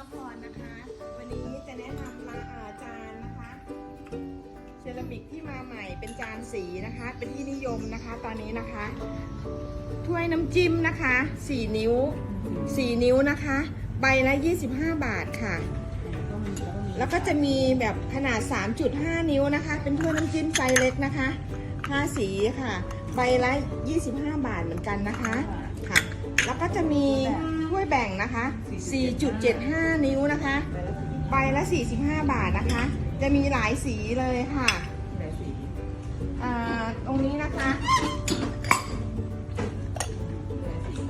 าพรนะคะ วันนี้จะแนะนำมาอาจานนะคะ เซรามิกที่มาใหม่เป็นจานสีนะคะ เป็นที่นิยมนะคะ ตอนนี้นะคะ ถ้วยน้ำจิ้มนะคะ 4 นิ้ว 4 นิ้วนะคะ ใบละ 25 บาทค่ะ แล้วก็จะมีแบบขนาด 3.5 นิ้วนะคะ เป็นถ้วยน้ำจิ้มไซส์เล็กนะคะ5สีค่ะ ใบละ 25 บาทเหมือนกันนะคะ ค่ะ แล้วก็จะมี ถ้วยแบ่งนะคะ 4.75 นิ้วนะคะ ใบละ 45 บาทนะคะ จะมีหลายสีเลยค่ะอ่าตรงนี้นะคะ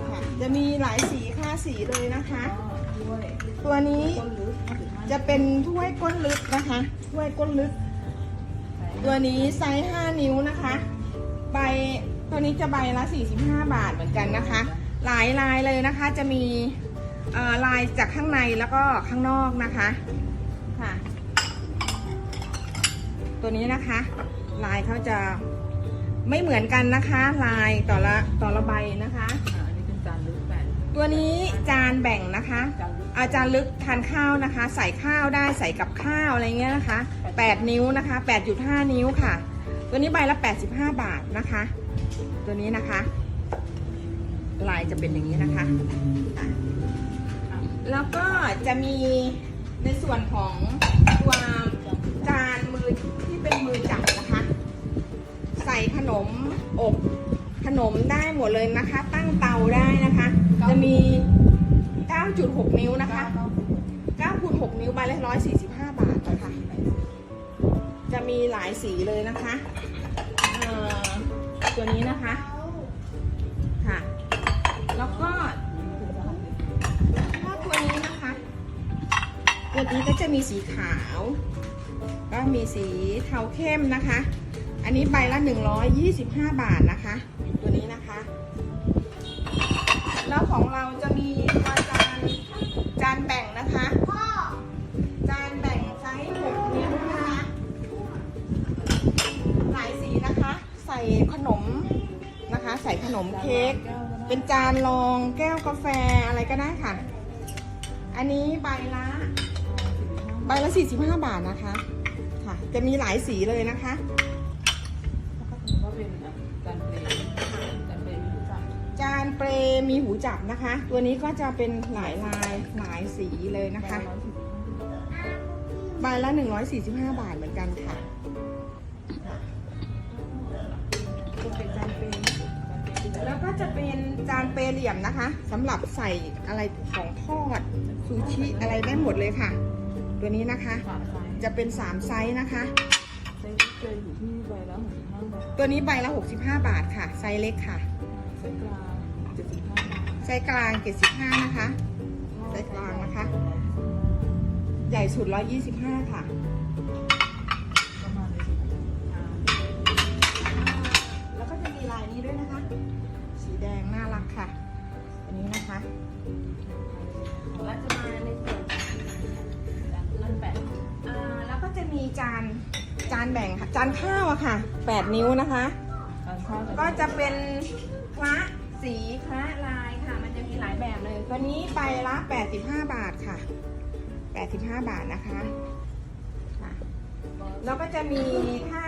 ค่ะจะมีหลายสีค่าสีเลยนะคะ ตัวนี้จะเป็นถ้วยก้นลึกนะคะ ถ้วยก้นลึก ตัวนี้ไซส์ 5 นิ้วนะคะ ใบตัวนี้จะใบละ 45 บาทเหมือนกันนะคะ หลายลายเลยนะคะ จะมีเอ่อลายจากข้างในแล้วก็ข้างนอกนะคะค่ะ ตัวนี้นะคะ ลายเขาจะไม่เหมือนกันนะคะ ลายต่อละต่อละใบนะคะอันนี้เป็นจานลึกแปดตัวนี้จานแบ่งนะคะจานลึกอาจารย์ลึกทานข้าวนะคะ ใส่ข้าวได้ใส่กับข้าวอะไรเงี้ยนะคะ 8 นิ้วนะคะ 8.5 นิ้วค่ะ ตัวนี้ใบละ 85 บาทนะคะ ตัวนี้นะคะ ลายจะเป็นอย่างนี้นะคะ แล้วก็จะมีในส่วนของตัวจานมือที่เป็นมือจับนะคะ ใส่ขนมอบขนมได้หมดเลยนะคะ ตั้งเตาได้นะคะ จะมี 9.6 นิ้วนะคะ9คูณ6นิ้วใบละ145 บาทนะคะ จะมีหลายสีเลยนะคะเอ่อตัวนี้นะคะ แล้วก็ถ้าตัวนี้นะคะตัวนี้ก็จะมีสีขาว ก็มีสีเทาเข้มนะคะ อันนี้ใบละ 125 บาทนะคะ ตัวนี้นะคะ แล้วของเราจะมีจานจานแบ่งนะคะจานแบ่งไซส์6นิ้วนะคะหลายสีนะคะ ใส่ขนมนะคะ ใส่ขนมเค้ก เป็นจานรองแก้วกาแฟอะไรก็ได้ค่ะ อันนี้ใบละใบละ 45 บาทนะคะ ค่ะ จะมีหลายสีเลยนะคะ จานเปรมีหูจับนะคะ ตัวนี้ก็จะเป็นหลายลายหลายสีเลยนะคะ ใบละ 145 บาทเหมือนกันค่ะเป็นจานเปรย์จานเปรย์ แล้วก็จะเป็นจานเปรเหลี่ยมนะคะสำหรับใส่อะไรของทอดซูชิอะไรได้หมดเลยค่ะ ตัวนี้นะคะ จะเป็น 3 ไซส์นะคะ ไซส์เจออยู่ที่ใบละหกสิบห้าบาทตัวนี้ใบละ 65 บาทค่ะ ไซส์เล็กค่ะ ไซส์กลางเจ็ดสิบห้าทไซส์กลาง 75 นะคะ ไซส์กลางนะคะ ใหญ่สุด 125 ค่ะ แบ่งค่ะจานข้าวอะค่ะ8นิ้วนะคะจานข้าวก็จะเป็นคละสีคละลายค่ะ มันจะมีหลายแบบเลยตัวนี้ใบละ85 บาทค่ะ 85 บาทนะคะค่ะแล้วก็จะมีถ้า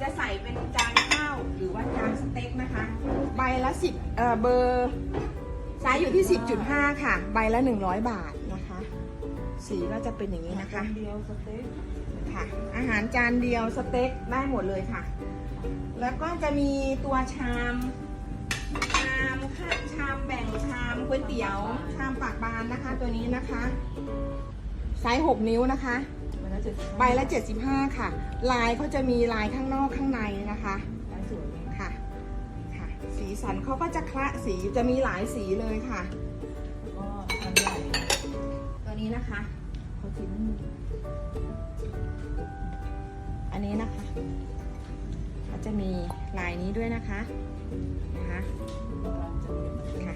จะใส่เป็นจานข้าวหรือว่าจานสเต็กนะคะ ใบละ 10เอ่อเบอร์ไซส์อยู่ที่ 10.5 ค่ะ ใบละ 100 บาทนะคะ สีก็จะเป็นอย่างนี้นะคะเดียวสเต็ก ค่ะ อาหารจานเดียวสเต็กได้หมดเลยค่ะ แล้วก็จะมีตัวชามชามค่ะชามแบ่งชามก๋วยเตี๋ยว ชามปากบานนะคะ ตัวนี้นะคะไซส์6นิ้วนะคะมันน่าจะใบละ75 ค่ะ ลายเขาจะมีลายข้างนอกข้างในนะคะลายสวยไหมค่ะ ค่ะ สีสันเขาก็จะคละสีจะมีหลายสีเลยค่ะ เขาชิ้นอันนี้นะคะก็จะมีลายนี้ด้วยนะคะนะคะค่ะ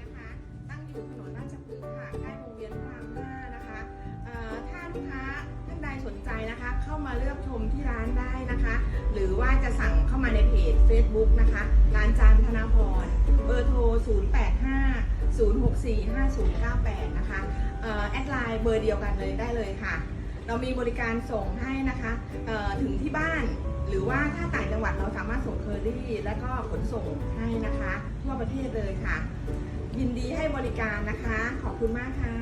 นะคะตั้งอยู่ถนนรานคะท่านใดสนใจนะคะเข้ามาเลือกชมที่ร้านได้นะคะ หรือว่าจะสั่งเข้ามาในเพจ Facebook นะคะ ร้านจานธนาพรเบอร์โทร 0 8 5 064598 นะคะเอ่อแอดไลน์เบอร์เดียวกันเลยได้เลยค่ะ เรามีบริการส่งให้นะคะถึงที่บ้าน หรือว่าถ้าต่างจังหวัดเราสามารถส่งเคอรี่ และก็ขนส่งให้นะคะทั่วประเทศเลยค่ะ ยินดีให้บริการนะคะ ขอบคุณมากค่ะ